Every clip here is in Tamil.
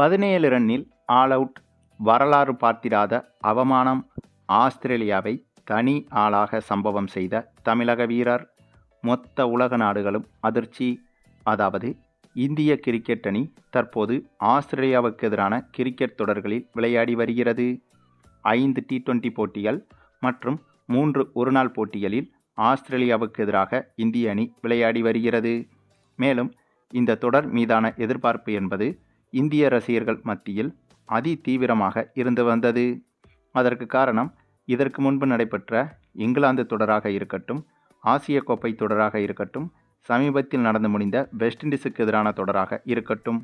பதினேழு ரன்னில் ஆல் அவுட் வரலாறு பார்த்திராத அவமானம் ஆஸ்திரேலியாவை தனி ஆளாக சம்பவம் செய்த தமிழக வீரர் மொத்த உலக நாடுகளும் அதிர்ச்சி. அதாவது இந்திய கிரிக்கெட் அணி தற்போது ஆஸ்திரேலியாவுக்கு எதிரான கிரிக்கெட் தொடர்களில் விளையாடி வருகிறது. ஐந்து டி டுவெண்டி போட்டிகள் மற்றும் மூன்று ஒருநாள் போட்டிகளில் ஆஸ்திரேலியாவுக்கு எதிராக இந்திய அணி விளையாடி வருகிறது. மேலும் இந்த தொடர் மீதான எதிர்பார்ப்பு என்பது இந்திய ரசிகர்கள் மத்தியில் அதி தீவிரமாக இருந்து வந்தது. அதற்கு காரணம் இதற்கு முன்பு நடைபெற்ற இங்கிலாந்து தொடராக இருக்கட்டும் ஆசிய கோப்பை தொடராக இருக்கட்டும் சமீபத்தில் நடந்து முடிந்த வெஸ்ட் இண்டீஸுக்கு எதிரான தொடராக இருக்கட்டும்.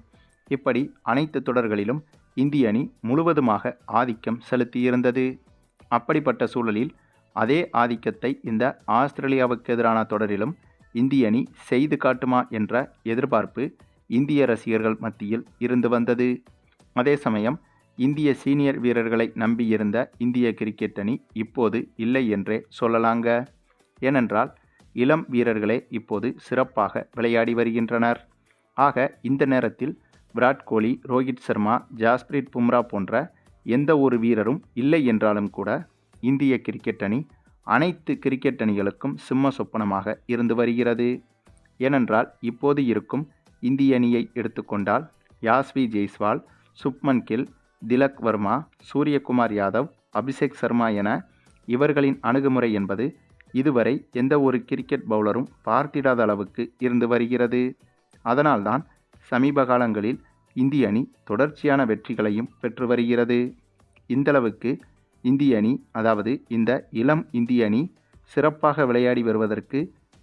இப்படி அனைத்து தொடர்களிலும் இந்திய அணி முழுவதுமாக ஆதிக்கம் செலுத்தியிருந்தது. அப்படிப்பட்ட சூழலில் அதே ஆதிக்கத்தை இந்த ஆஸ்திரேலியாவுக்கு எதிரான தொடரிலும் இந்திய அணி செய்து காட்டுமா என்ற எதிர்பார்ப்பு இந்திய ரசிகர்கள் மத்தியில் இருந்து வந்தது. அதே சமயம் இந்திய சீனியர் வீரர்களை நம்பியிருந்த இந்திய கிரிக்கெட் அணி இப்போது இல்லை என்றே சொல்லலாங்க. ஏனென்றால் இளம் வீரர்களே இப்போது சிறப்பாக விளையாடி வருகின்றனர். ஆக இந்த நேரத்தில் விராட் கோலி ரோஹித் சர்மா ஜாஸ்பிரீத் பும்ரா போன்ற எந்த ஒரு வீரரும் இல்லை என்றாலும் கூட இந்திய கிரிக்கெட் அணி அனைத்து கிரிக்கெட் அணிகளுக்கும் சிம்ம சொப்பனமாக இருந்து வருகிறது. ஏனென்றால் இப்போது இருக்கும் இந்திய அணியை எடுத்துக்கொண்டால் யாஸ்வி ஜெய்ஸ்வால் சுப்மன் கில் திலக் வர்மா சூரியகுமார் யாதவ் அபிஷேக் சர்மா என இவர்களின் அணுகுமுறை என்பது இதுவரை எந்த ஒரு கிரிக்கெட் பவுலரும் பார்த்திடாத அளவுக்கு இருந்து வருகிறது. அதனால்தான் சமீப காலங்களில் இந்திய அணி தொடர்ச்சியான வெற்றிகளையும் பெற்று வருகிறது. இந்தளவுக்கு இந்திய அணி அதாவது இந்த இளம் இந்திய அணி சிறப்பாக விளையாடி வருவதற்கு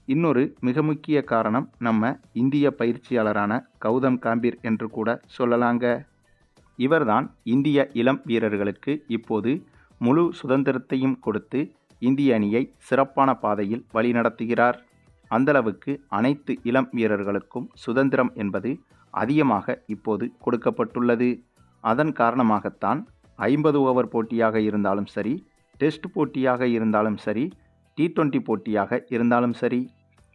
இன்னொரு மிக முக்கிய காரணம் நம்ம இந்திய பயிற்சியாளரான கௌதம் காம்பீர் என்று கூட சொல்லலாங்க. இவர்தான் இந்திய இளம் வீரர்களுக்கு இப்போது முழு சுதந்திரத்தையும் கொடுத்து இந்திய அணியை சிறப்பான பாதையில் வழிநடத்துகிறார் அந்தளவுக்கு அனைத்து இளம் வீரர்களுக்கும் சுதந்திரம் என்பது அதிகமாக இப்போது கொடுக்கப்பட்டுள்ளது. அதன் காரணமாகத்தான் ஐம்பது ஓவர் போட்டியாக இருந்தாலும் சரி டெஸ்ட் போட்டியாக இருந்தாலும் சரி டி டுவெண்ட்டி போட்டியாக இருந்தாலும் சரி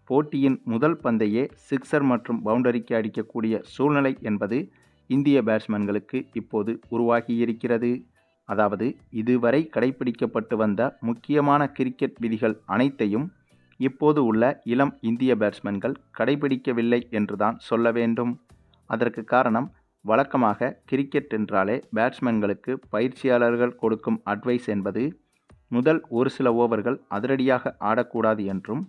போட்டியின் முதல் பந்தையே சிக்ஸர் மற்றும் பவுண்டரிக்கு அடிக்கக்கூடிய சூழ்நிலை என்பது இந்திய பேட்ஸ்மேன்களுக்கு இப்போது உருவாகியிருக்கிறது. அதாவது இதுவரை கடைபிடிக்கப்பட்டு வந்த முக்கியமான கிரிக்கெட் விதிகள் அனைத்தையும் இப்போது உள்ள இளம் இந்திய பேட்ஸ்மேன்கள் கடைபிடிக்கவில்லை என்றுதான் சொல்ல வேண்டும். அதற்கு காரணம் வழக்கமாக கிரிக்கெட் என்றாலே பேட்ஸ்மேன்களுக்கு பயிற்சியாளர்கள் கொடுக்கும் அட்வைஸ் என்பது முதல் ஒரு சில ஓவர்கள் அதிரடியாக ஆடக்கூடாது என்றும்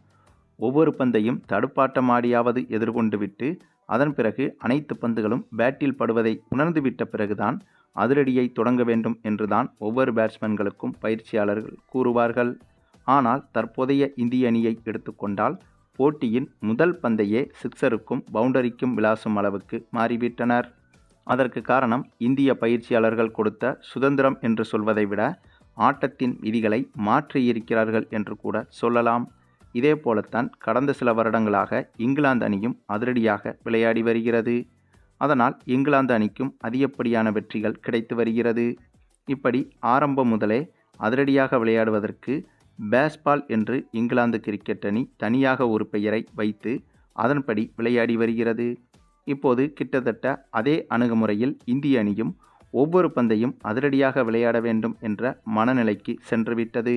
ஒவ்வொரு பந்தையும் தடுப்பாட்டமாடியாவது எதிர்கொண்டு விட்டு அதன் பிறகு அனைத்து பந்துகளும் பேட்டில் படுவதை உணர்ந்துவிட்ட பிறகுதான் அதிரடியை தொடங்க வேண்டும் என்றுதான் ஒவ்வொரு பேட்ஸ்மேன்களுக்கும் பயிற்சியாளர்கள் கூறுவார்கள். ஆனால் தற்போதைய இந்திய அணியை எடுத்துக்கொண்டால் போட்டியின் முதல் பந்தையே சிக்ஸருக்கும் பவுண்டரிக்கும் விளாசும் அளவுக்கு மாறிவிட்டனர். அதற்கு காரணம் இந்திய பயிற்சியாளர்கள் கொடுத்த சுதந்திரம் என்று சொல்வதை விட ஆட்டத்தின் விதிகளை மாற்றியிருக்கிறார்கள் என்று கூட சொல்லலாம். இதே போலத்தான் கடந்த சில வருடங்களாக இங்கிலாந்து அணியும் அதிரடியாக விளையாடி வருகிறது. அதனால் இங்கிலாந்து அணிக்கும் அதிகப்படியான வெற்றிகள் கிடைத்து வருகிறது. இப்படி ஆரம்பம் முதலே அதிரடியாக விளையாடுவதற்கு பேஸ்பால் என்று இங்கிலாந்து கிரிக்கெட் அணி தனியாக ஒரு பெயரை வைத்து அதன்படி விளையாடி வருகிறது. இப்போது கிட்டத்தட்ட அதே அணுகுமுறையில் இந்திய அணியும் ஒவ்வொரு பந்தையும் அதிரடியாக விளையாட வேண்டும் என்ற மனநிலைக்கு சென்றுவிட்டது.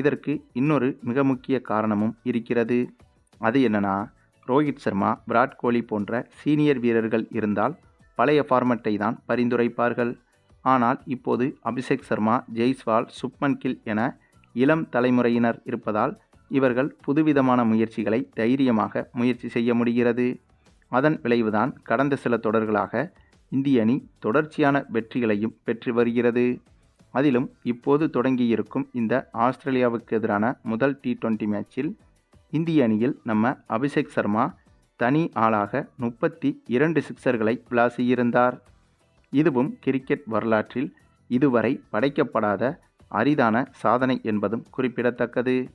இதற்கு இன்னொரு மிக முக்கிய காரணமும் இருக்கிறது. அது என்னன்னா ரோஹித் சர்மா விராட் கோலி போன்ற சீனியர் வீரர்கள் இருந்தால் பழைய ஃபார்மட்டை தான் பரிந்துரைப்பார்கள். ஆனால் இப்போது அபிஷேக் சர்மா ஜெய்ஸ்வால் சுப்மன் கில் என இளம் தலைமுறையினர் இருப்பதால் இவர்கள் புதுவிதமான முயற்சிகளை தைரியமாக முயற்சி செய்ய முடிகிறது. அதன் விளைவுதான் கடந்த சில தொடர்களாக இந்திய அணி தொடர்ச்சியான வெற்றிகளையும் பெற்று வருகிறது. அதிலும் இப்போது தொடங்கியிருக்கும் இந்த ஆஸ்திரேலியாவுக்கு எதிரான முதல் டி டுவெண்ட்டி மேட்சில் இந்திய அணியில் நம்ம அபிஷேக் சர்மா தனி ஆளாக முப்பத்தி இரண்டு சிக்சர்களை விளாசியிருந்தார். இதுவும் கிரிக்கெட் வரலாற்றில் இதுவரை படைக்கப்படாத அரிதான சாதனை என்பதும் குறிப்பிடத்தக்கது.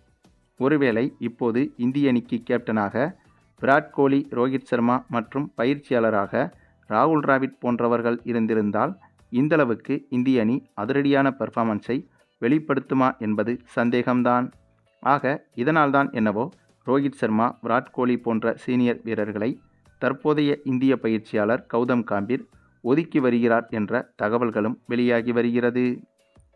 ஒருவேளை இப்போது இந்திய அணிக்கு கேப்டனாக விராட் கோலி ரோஹித் சர்மா மற்றும் பயிற்சியாளராக ராகுல் டிராவிட் போன்றவர்கள் இருந்திருந்தால் இந்தளவுக்கு இந்திய அணி அதிரடியான பெர்ஃபார்மன்ஸை வெளிப்படுத்துமா என்பது சந்தேகம்தான். ஆக இதனால்தான் என்னவோ ரோஹித் சர்மா விராட் கோலி போன்ற சீனியர் வீரர்களை தற்போதைய இந்திய பயிற்சியாளர் கௌதம் காம்பீர் ஒதுக்கி வருகிறார் என்ற தகவல்களும் வெளியாகி வருகிறது.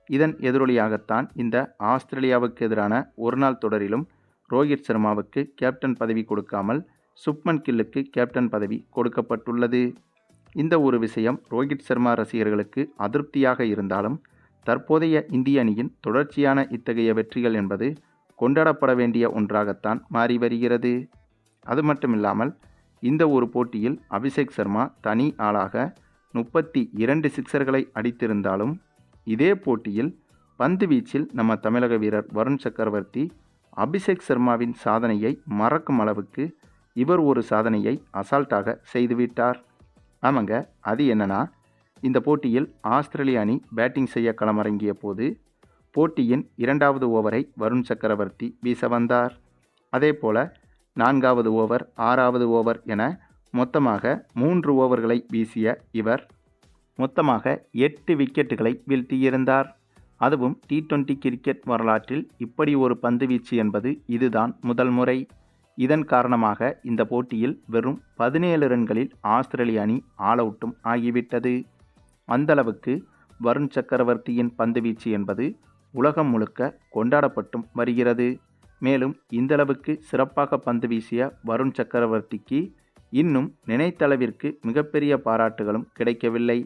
இதன் எதிரொலியாகத்தான் இந்த ஆஸ்திரேலியாவுக்கு எதிரான ஒருநாள் தொடரிலும் ரோஹித் சர்மாவுக்கு கேப்டன் பதவி கொடுக்காமல் சுப்மன் கில்லுக்கு கேப்டன் பதவி கொடுக்கப்பட்டுள்ளது. இந்த ஒரு விஷயம் ரோஹித் சர்மா ரசிகர்களுக்கு அதிருப்தியாக இருந்தாலும் தற்போதைய இந்திய அணியின் தொடர்ச்சியான இத்தகைய வெற்றிகள் என்பது கொண்டாடப்பட வேண்டிய ஒன்றாகத்தான் மாறி வருகிறது. அது மட்டுமில்லாமல் இந்த ஒரு போட்டியில் அபிஷேக் சர்மா தனி ஆளாக முப்பத்தி இரண்டு சிக்சர்களை அடித்திருந்தாலும் இதே போட்டியில் பந்து வீச்சில் நம்ம தமிழக வீரர் வருண் சக்கரவர்த்தி அபிஷேக் சர்மாவின் சாதனையை மறக்கும் அளவுக்கு இவர் ஒரு சாதனையை அசால்ட்டாக செய்துவிட்டார். ஆமாங்க. அது என்னன்னா இந்த போட்டியில் ஆஸ்திரேலிய அணி பேட்டிங் செய்ய களமிறங்கிய போது போட்டியின் இரண்டாவது ஓவரை வருண் சக்கரவர்த்தி வீச வந்தார். அதேபோல நான்காவது ஓவர் ஆறாவது ஓவர் என மொத்தமாக மூன்று ஓவர்களை வீசிய இவர் மொத்தமாக எட்டு விக்கெட்டுகளை வீழ்த்தியிருந்தார். அதுவும் டி டுவெண்ட்டி கிரிக்கெட் வரலாற்றில் இப்படி ஒரு பந்துவீச்சு என்பது இதுதான் முதல் முறை. இதன் காரணமாக இந்த போட்டியில் வெறும் பதினேழு ரன்களில் ஆஸ்திரேலிய அணி ஆல் அவுட்டும் ஆகிவிட்டது. அந்தளவுக்கு வருண் சக்கரவர்த்தியின் பந்துவீச்சு என்பது உலகம் முழுக்க கொண்டாடப்பட்டும் வருகிறது. மேலும் இந்தளவுக்கு சிறப்பாக பந்து வீசிய வருண் சக்கரவர்த்திக்கு இன்னும் நினைத்தளவிற்கு மிகப்பெரிய பாராட்டுகளும் கிடைக்கவில்லை.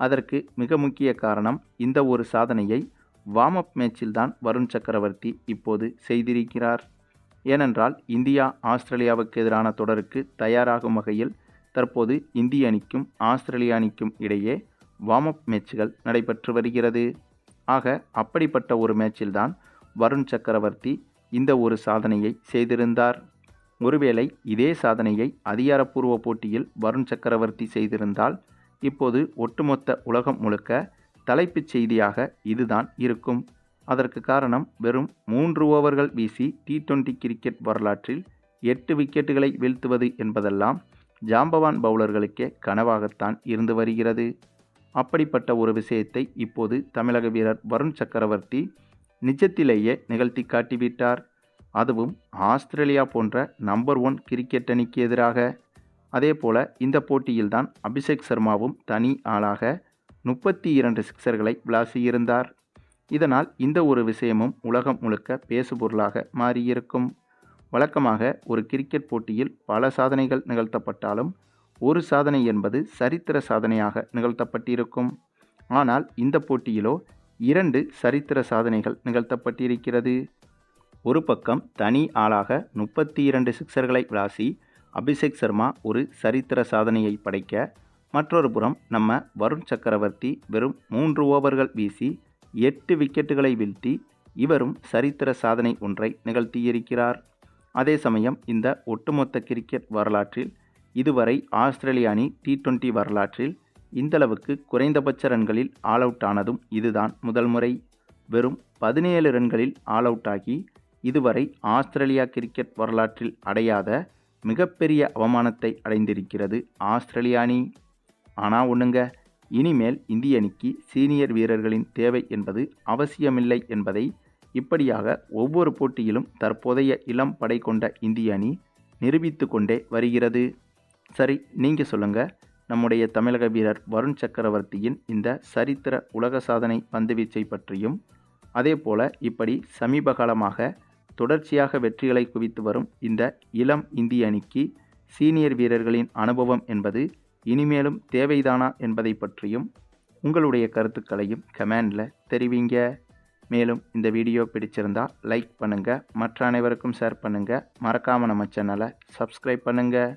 அதற்கு மிக முக்கிய காரணம் இந்த ஒரு சாதனையை வார்ம் அப் மேட்சில்தான் வருண் சக்கரவர்த்தி இப்போது செய்திருக்கிறார். ஏனென்றால் இந்தியா ஆஸ்திரேலியாவுக்கு எதிரான தொடருக்கு தயாராகும் வகையில் தற்போது இந்திய அணிக்கும் ஆஸ்திரேலிய அணிக்கும் இடையே வார்ம் அப் மேட்சுகள் நடைபெற்று வருகிறது. ஆக அப்படிப்பட்ட ஒரு மேட்சில்தான் வருண் சக்கரவர்த்தி இந்த ஒரு சாதனையை செய்திருந்தார். ஒருவேளை இதே சாதனையை அதிகாரப்பூர்வ போட்டியில் வருண் சக்கரவர்த்தி செய்திருந்தால் இப்போது ஒட்டுமொத்த உலகம் முழுக்க தலைப்புச் செய்தியாக இதுதான் இருக்கும். அதற்கு காரணம் வெறும் மூன்று ஓவர்கள் வீசி டி டுவெண்டி கிரிக்கெட் வரலாற்றில் எட்டு விக்கெட்டுகளை வீழ்த்துவது என்பதெல்லாம் ஜாம்பவான் பவுலர்களுக்கே கனவாகத்தான் இருந்து வருகிறது. அப்படிப்பட்ட ஒரு விஷயத்தை இப்போது தமிழக வீரர் வருண் சக்கரவர்த்தி நிஜத்திலேயே நிகழ்த்தி காட்டிவிட்டார். அதுவும் ஆஸ்திரேலியா போன்ற நம்பர் ஒன் கிரிக்கெட் அணிக்கு எதிராக. அதேபோல இந்த போட்டியில்தான் அபிஷேக் சர்மாவும் தனி ஆளாக முப்பத்தி இரண்டு சிக்சர்களை விளாசியிருந்தார். இதனால் இந்த ஒரு விஷயமும் உலகம் முழுக்க பேசுபொருளாக மாறியிருக்கும். வழக்கமாக ஒரு கிரிக்கெட் போட்டியில் பல சாதனைகள் நிகழ்த்தப்பட்டாலும் ஒரு சாதனை என்பது சரித்திர சாதனையாக நிகழ்த்தப்பட்டிருக்கும். ஆனால் இந்த போட்டியிலோ இரண்டு சரித்திர சாதனைகள் நிகழ்த்தப்பட்டிருக்கிறது. ஒரு பக்கம் தனி ஆளாக முப்பத்தி இரண்டு சிக்சர்களை விளாசி அபிஷேக் சர்மா ஒரு சரித்திர சாதனையை படைக்க மற்றொரு புறம் நம்ம வருண் சக்கரவர்த்தி வெறும் மூன்று ஓவர்கள் வீசி எட்டு விக்கெட்டுகளை வீழ்த்தி இவரும் சரித்திர சாதனை ஒன்றை நிகழ்த்தியிருக்கிறார். அதே சமயம் இந்த ஒட்டுமொத்த கிரிக்கெட் வரலாற்றில் இதுவரை ஆஸ்திரேலிய அணி டி டுவெண்ட்டி வரலாற்றில் இந்தளவுக்கு குறைந்தபட்ச ரன்களில் ஆல் அவுட் ஆனதும் இதுதான் முதல் முறை. வெறும் பதினேழு ரன்களில் ஆல் அவுட் ஆகி இதுவரை ஆஸ்திரேலியா கிரிக்கெட் வரலாற்றில் அடையாத மிகப்பெரிய அவமானத்தை அடைந்திருக்கிறது ஆஸ்திரேலிய அணி. ஆனால் ஒன்றுங்க இனிமேல் இந்திய அணிக்கு சீனியர் வீரர்களின் தேவை என்பது அவசியமில்லை என்பதை இப்படியாக ஒவ்வொரு போட்டியிலும் தற்போதைய இளம் படை கொண்ட இந்திய அணி நிரூபித்து கொண்டே வருகிறது. சரி நீங்கள் சொல்லுங்கள் நம்முடைய தமிழக வீரர் வருண் சக்கரவர்த்தியின் இந்த சரித்திர உலக சாதனை பந்துவீச்சை பற்றியும் அதே போல இப்படி சமீப காலமாக தொடர்ச்சியாக வெற்றிகளை குவித்து வரும் இந்த இளம் இந்திய அணிக்கு சீனியர் வீரர்களின் அனுபவம் என்பது இனிமேலும் தேவைதானா என்பதை பற்றியும் உங்களுடைய கருத்துக்களையும் கமெண்டில் தெரிவிங்க. மேலும் இந்த வீடியோ பிடிச்சிருந்தா லைக் பண்ணுங்கள் மற்ற அனைவருக்கும் ஷேர் பண்ணுங்கள் மறக்காமல் நம்ம சேனலை சப்ஸ்கிரைப் பண்ணுங்கள்